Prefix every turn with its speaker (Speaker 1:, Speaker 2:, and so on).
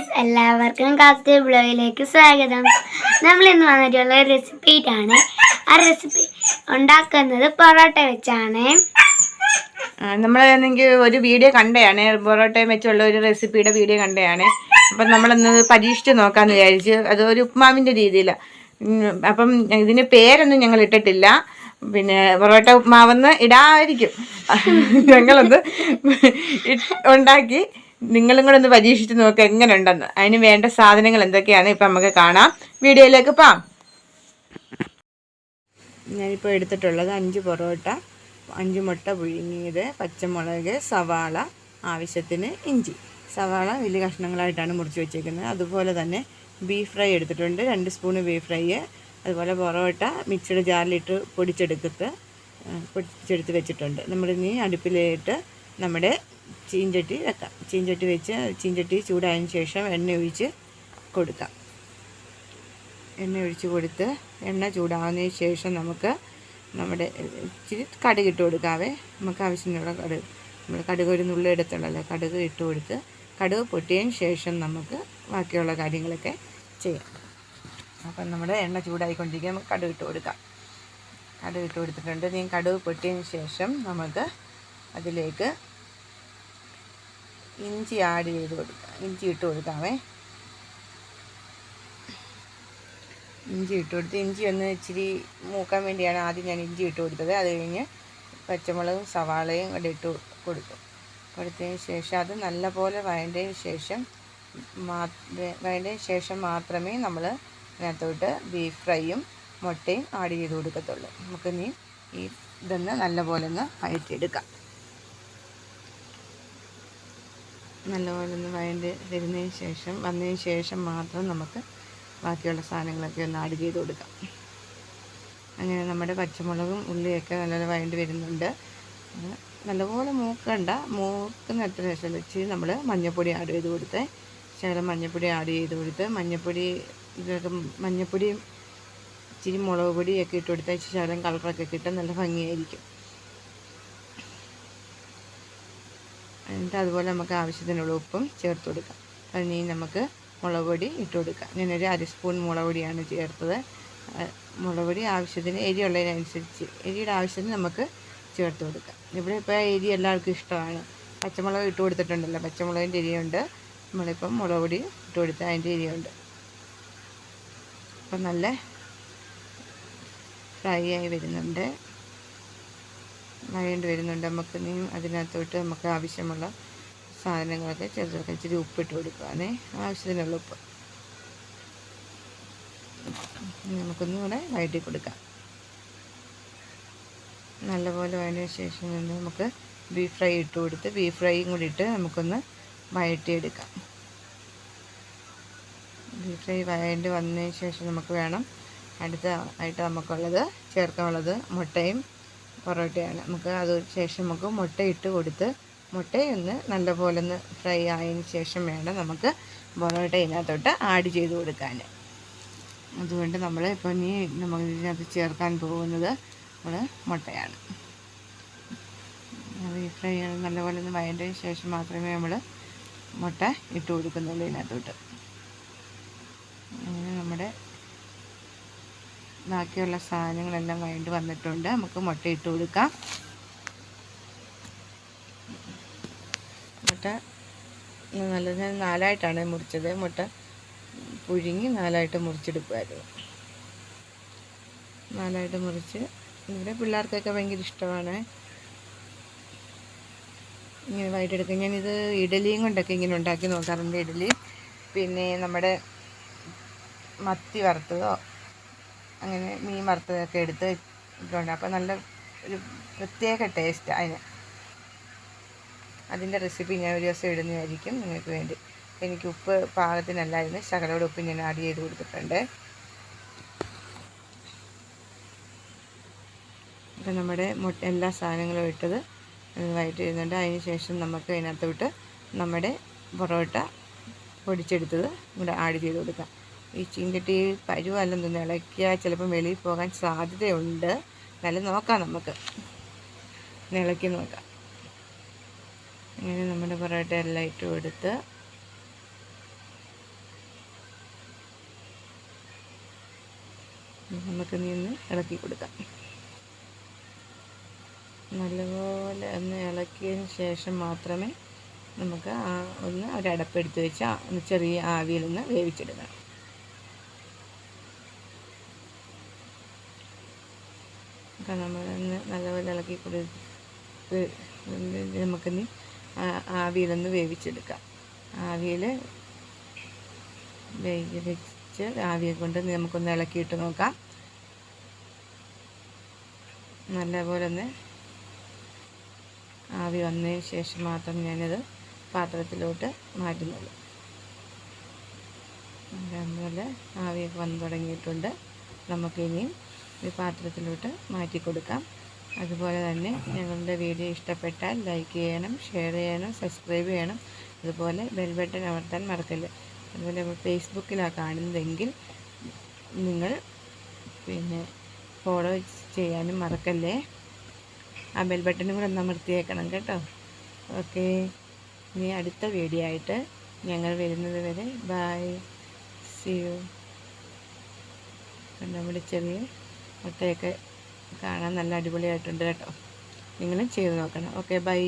Speaker 1: Guys എല്ലാവർക്കും cast ബ്ലോഗിലേക്ക് സ്വാഗതം. നമ്മൾ ഇന്ന് വന്നിട്ടുള്ള റെസിപ്പി ആണ് ആ റെസിപ്പി ഉണ്ടാക്കുന്നത് പൊറോട്ട വെച്ചാണ്.
Speaker 2: നമ്മൾ ഒരു വീഡിയോ കണ്ടതാണ് പൊറോട്ടയും വെച്ചുള്ള ഒരു റെസിപ്പിയുടെ വീഡിയോ കണ്ടതാണ് അപ്പം നമ്മളൊന്ന് പരീക്ഷിച്ച് നോക്കാമെന്ന് വിചാരിച്ച് അത് ഒരു ഉപ്മാവിന്റെ രീതിയിലാണ് അപ്പം ഇതിന് പേരൊന്നും ഞങ്ങൾ ഇട്ടിട്ടില്ല. പിന്നെ പൊറോട്ട ഉപ്മാവെന്ന് ഇടാതിരിക്കും. ഞങ്ങളൊന്ന് ഉണ്ടാക്കി നിങ്ങളും കൂടെ ഒന്ന് പരീക്ഷിച്ച് നോക്കുക എങ്ങനെ ഉണ്ടെന്ന് അതിന് വേണ്ട സാധനങ്ങൾ എന്തൊക്കെയാണ് ഇപ്പം നമുക്ക് കാണാം. വീഡിയോയിലേക്ക് പോവാം. ഞാനിപ്പോൾ എടുത്തിട്ടുള്ളത് അഞ്ച് പൊറോട്ട അഞ്ച് മുട്ട പുഴുങ്ങിയത് പച്ചമുളക് സവാള ആവശ്യത്തിന് ഇഞ്ചി. സവാള വലിയ കഷ്ണങ്ങളായിട്ടാണ് മുറിച്ച് വെച്ചേക്കുന്നത്. അതുപോലെ തന്നെ ബീഫ് ഫ്രൈ എടുത്തിട്ടുണ്ട്. രണ്ട് സ്പൂണ് ബീഫ് ഫ്രൈ അതുപോലെ പൊറോട്ട മിക്സിയുടെ ജാറിലിട്ട് പൊടിച്ചെടുത്തിട്ട് പൊടിച്ചെടുത്ത് വെച്ചിട്ടുണ്ട്. നമ്മളിനി അടുപ്പിലേട്ട് നമ്മുടെ ചീഞ്ചട്ടി വെക്കാം. ചീഞ്ചട്ടി വെച്ച് ചീഞ്ചട്ടി ചൂടായതിന് ശേഷം എണ്ണ ഒഴിച്ച് കൊടുക്കാം. എണ്ണ ഒഴിച്ച് കൊടുത്ത് എണ്ണ ചൂടാവുന്നതിന് ശേഷം നമുക്ക് നമ്മുടെ ഇച്ചിരി കടുക് ഇട്ട് കൊടുക്കാവേ. നമുക്ക് ആവശ്യമുള്ള കടുക്. നമ്മൾ കടുക് ഒരു നുള്ളി എടുത്തുള്ളല്ലോ കടുക് ഇട്ട് കൊടുത്ത് കടുക് പൊട്ടിയതിന് ശേഷം നമുക്ക് ബാക്കിയുള്ള കാര്യങ്ങളൊക്കെ ചെയ്യാം. അപ്പം നമ്മുടെ എണ്ണ ചൂടായിക്കൊണ്ടിരിക്കുക നമുക്ക് കടുക് ഇട്ട് കൊടുക്കാം. കടുക് ഇട്ട് കൊടുത്തിട്ടുണ്ട്. ഇനി കടുക് പൊട്ടിയതിന് ശേഷം നമുക്ക് അതിലേക്ക് ഇഞ്ചി ആഡ് ചെയ്ത് കൊടുക്കാം. ഇഞ്ചി ഇട്ട് കൊടുക്കാമേ ഇഞ്ചി ഇട്ട് കൊടുത്ത് ഇഞ്ചി ഒന്ന് ഇച്ചിരി മൂക്കാൻ വേണ്ടിയാണ് ആദ്യം ഞാൻ ഇഞ്ചി ഇട്ട് കൊടുത്തത്. അത് കഴിഞ്ഞ് പച്ചമുളകും സവാളയും കൂടെ ഇട്ട് കൊടുക്കും. കൊടുത്തതിന് ശേഷം അത് നല്ലപോലെ വഴണ്ടതിന് ശേഷം വയണ്ടതിന് ശേഷം മാത്രമേ നമ്മൾ അതിനകത്തോട്ട് ബീഫ് ഫ്രൈയും മുട്ടയും ആഡ് ചെയ്ത് കൊടുക്കത്തുള്ളൂ. നമുക്ക് നമുക്കിനി ഈ ഇതൊന്ന് നല്ലപോലെ ഒന്ന് വഴറ്റിയെടുക്കാം. നല്ലപോലെ ഒന്ന് വഴണ്ട് വരുന്നതിന് ശേഷം വന്നതിന് ശേഷം മാത്രം നമുക്ക് ബാക്കിയുള്ള സാധനങ്ങളൊക്കെ ഒന്ന് ആഡ് ചെയ്ത് കൊടുക്കാം. അങ്ങനെ നമ്മുടെ പച്ചമുളകും ഉള്ളിയൊക്കെ നല്ലപോലെ വഴണ്ട് വരുന്നുണ്ട്. നല്ലപോലെ മൂക്കണ്ട. മൂക്കുന്ന എത്ര ശേഷം വെച്ച് നമ്മൾ മഞ്ഞൾപ്പൊടി ആഡ് ചെയ്ത് കൊടുത്ത്. ശകലം മഞ്ഞൾപ്പൊടി ആഡ് ചെയ്ത് കൊടുത്ത് മഞ്ഞൾപ്പൊടി ഇതൊക്കെ മഞ്ഞൾപ്പൊടിയും ഇച്ചിരി മുളക് പൊടിയൊക്കെ ഇട്ട് കൊടുത്താൽ ശകലം കളറൊക്കെ കിട്ടാൻ നല്ല ഭംഗിയായിരിക്കും. എന്നിട്ട് അതുപോലെ നമുക്ക് ആവശ്യത്തിനുള്ള ഉപ്പും ചേർത്ത് കൊടുക്കാം. അതിന് നമുക്ക് മുളക് പൊടി ഇട്ട് കൊടുക്കാം. ഞാനൊരു അര സ്പൂൺ മുളക് പൊടിയാണ് ചേർത്തത്. മുളക് പൊടി ആവശ്യത്തിന് എരിയുള്ളതിനനുസരിച്ച് എരിയുടെ ആവശ്യത്തിന് നമുക്ക് ചേർത്ത് കൊടുക്കാം. ഇവിടെ ഇപ്പോൾ എരി എല്ലാവർക്കും ഇഷ്ടമാണ്. പച്ചമുളക് ഇട്ട് കൊടുത്തിട്ടുണ്ടല്ലോ. പച്ചമുളകിന്റെ എരിയുണ്ട്. നമ്മളിപ്പം മുളക് പൊടി ഇട്ട് കൊടുത്ത് അതിന്റെ എരിയുണ്ട്. അപ്പം നല്ല ഫ്രൈ ആയി വരുന്നുണ്ട്. വഴണ്ട് വരുന്നുണ്ട്. നമുക്ക് ഇനി അതിനകത്തോട്ട് നമുക്ക് ആവശ്യമുള്ള സാധനങ്ങളൊക്കെ ചെറുതൊക്കെ ഇച്ചിരി ഉപ്പിട്ട് കൊടുക്കുകയാണേ ആവശ്യത്തിനുള്ള ഉപ്പ്. ഇനി നമുക്കൊന്നും കൂടെ വഴറ്റി കൊടുക്കാം. നല്ലപോലെ വഴറ്റിയ ശേഷം നിന്ന് നമുക്ക് ബീഫ് ഫ്രൈ ഇട്ട് കൊടുത്ത് ബീഫ് ഫ്രൈയും കൂടി ഇട്ട് നമുക്കൊന്ന് വഴറ്റിയെടുക്കാം ബീഫ് ഫ്രൈ വഴണ്ടി വന്നതിന് ശേഷം നമുക്ക് വേണം അടുത്ത ആയിട്ട് നമുക്കുള്ളത് ചേർക്കാനുള്ളത് മുട്ടയും പൊറോട്ടയാണ്. നമുക്ക് അത് ശേഷം നമുക്ക് മുട്ട ഇട്ട് കൊടുത്ത് മുട്ടയൊന്ന് നല്ലപോലെ ഒന്ന് ഫ്രൈ ആയതിന് ശേഷം വേണം നമുക്ക് പൊറോട്ട ഇതിനകത്തോട്ട് ആഡ് ചെയ്ത് കൊടുക്കാൻ. അതുകൊണ്ട് നമ്മൾ ഇപ്പോൾ ഇനി നമ്മൾ ഇതിനകത്ത് ചേർക്കാൻ പോകുന്നത് നമ്മൾ മുട്ടയാണ്. ഈ ഫ്രൈ നല്ലപോലെ ഒന്ന് വയന്റെ ശേഷം മാത്രമേ നമ്മൾ മുട്ട ഇട്ട് കൊടുക്കുന്നുള്ളൂ ഇതിനകത്തോട്ട്. അങ്ങനെ നമ്മുടെ ബാക്കിയുള്ള സാധനങ്ങളെല്ലാം വഴണ്ട് വന്നിട്ടുണ്ട്. നമുക്ക് മുട്ട ഇട്ട് കൊടുക്കാം. മുട്ട നല്ല ഞാൻ നാലായിട്ടാണ് മുറിച്ചത്. മുട്ട പുഴുങ്ങി നാലായിട്ട് മുറിച്ചെടുക്കുമായിരുന്നു നാലായിട്ട് മുറിച്ച് ഇവിടെ പിള്ളേർക്കൊക്കെ ഭയങ്കര ഇഷ്ടമാണ്. ഇങ്ങനെ വൈകിട്ടെടുക്കുക ഞാനിത് ഇഡലിയും കൊണ്ടൊക്കെ ഇങ്ങനെ ഉണ്ടാക്കി നോക്കാറുണ്ട് ഇഡലി. പിന്നെ നമ്മുടെ മത്തി വറുത്തതോ അങ്ങനെ മീൻ വറുത്തതൊക്കെ എടുത്ത് ഇട്ടുണ്ട് അപ്പോൾ നല്ല ഒരു പ്രത്യേക ടേസ്റ്റ് അതിന്. അതിന്റെ റെസിപ്പി ഞാൻ ഒരു ദിവസം ഇടുന്നതായിരിക്കും നിങ്ങൾക്ക് വേണ്ടി. എനിക്ക് ഉപ്പ് പാകത്തിനല്ലായിരുന്നു. ശകലോട് ഉപ്പ് ഞാൻ ആഡ് ചെയ്ത് കൊടുത്തിട്ടുണ്ട്. അപ്പം നമ്മുടെ എല്ലാ സാധനങ്ങളും ഇട്ടത് വൈകിട്ട് ചെയ്യുന്നുണ്ട് അതിന് ശേഷം നമുക്ക് അതിനകത്തോട്ട് നമ്മുടെ പൊറോട്ട പൊടിച്ചെടുത്തത് ഇവിടെ ആഡ് ചെയ്ത് കൊടുക്കാം. ഈ ചീന്തട്ടി പരുവല്ലെന്ന് ഇളക്കിയാൽ ചിലപ്പം വെളിയിൽ പോകാൻ സാധ്യതയുണ്ട്. എന്നാലും നോക്കാം നമുക്ക്. ഇളക്കി നോക്കാം. ഇങ്ങനെ നമ്മുടെ പൊറോട്ട എല്ലാം ഇട്ട് കൊടുത്ത്. നമുക്ക് നിന്ന് ഇളക്കി കൊടുക്കാം. നല്ലപോലെ ഒന്ന് ഇളക്കിയതിന് ശേഷം മാത്രമേ നമുക്ക് ഒന്ന് ഒരടപ്പെടുത്ത് വെച്ച് ചെറിയ ആവിയിൽ ഒന്ന് വേവിച്ചെടുക്കണം. അപ്പം നമ്മളൊന്ന് നല്ലപോലെ ഇളക്കി കൊടുത്ത് നമുക്കിനി ആവിയിലൊന്ന് വേവിച്ചെടുക്കാം. ആവിയിൽ വെച്ച് ആവിയെ കൊണ്ട് നമുക്കൊന്ന് ഇളക്കിയിട്ട് നോക്കാം. നല്ലപോലെ ഒന്ന് ആവി വന്നതിന് ശേഷം മാത്രം ഞാനത് പാത്രത്തിലോട്ട് മാറ്റുന്നുള്ളൂ അതുപോലെ ആവിയൊക്കെ വന്ന് തുടങ്ങിയിട്ടുണ്ട്. നമുക്കിനിയും ഈ പാത്രത്തിലോട്ട് മാറ്റി കൊടുക്കാം. അതുപോലെ തന്നെ ഞങ്ങളുടെ വീഡിയോ ഇഷ്ടപ്പെട്ടാൽ ലൈക്ക് ചെയ്യണം ഷെയർ ചെയ്യണം സബ്സ്ക്രൈബ് ചെയ്യണം. അതുപോലെ ബെൽ ബട്ടൺ അമർത്താൻ മറക്കല്ല അതുപോലെ ഫേസ്ബുക്കിലാണ് കാണുന്നതെങ്കിൽ നിങ്ങൾ പിന്നെ ഫോളോ ചെയ്യാനും മറക്കല്ലേ? ആ ബെൽ ബട്ടണും കൂടെ ഒന്ന് അമർത്തിയേക്കണം കേട്ടോ. ഓക്കെ. ഇനി അടുത്ത വീഡിയോ ആയിട്ട് ഞങ്ങൾ വരുന്നത് വരെ. ബായ് സി യു നമ്മുടെ ചെറിയ മുട്ടയൊക്കെ കാണാൻ നല്ല അടിപൊളിയായിട്ടുണ്ട് കേട്ടോ. നിങ്ങളും ചെയ്ത് നോക്കണം. Okay bye.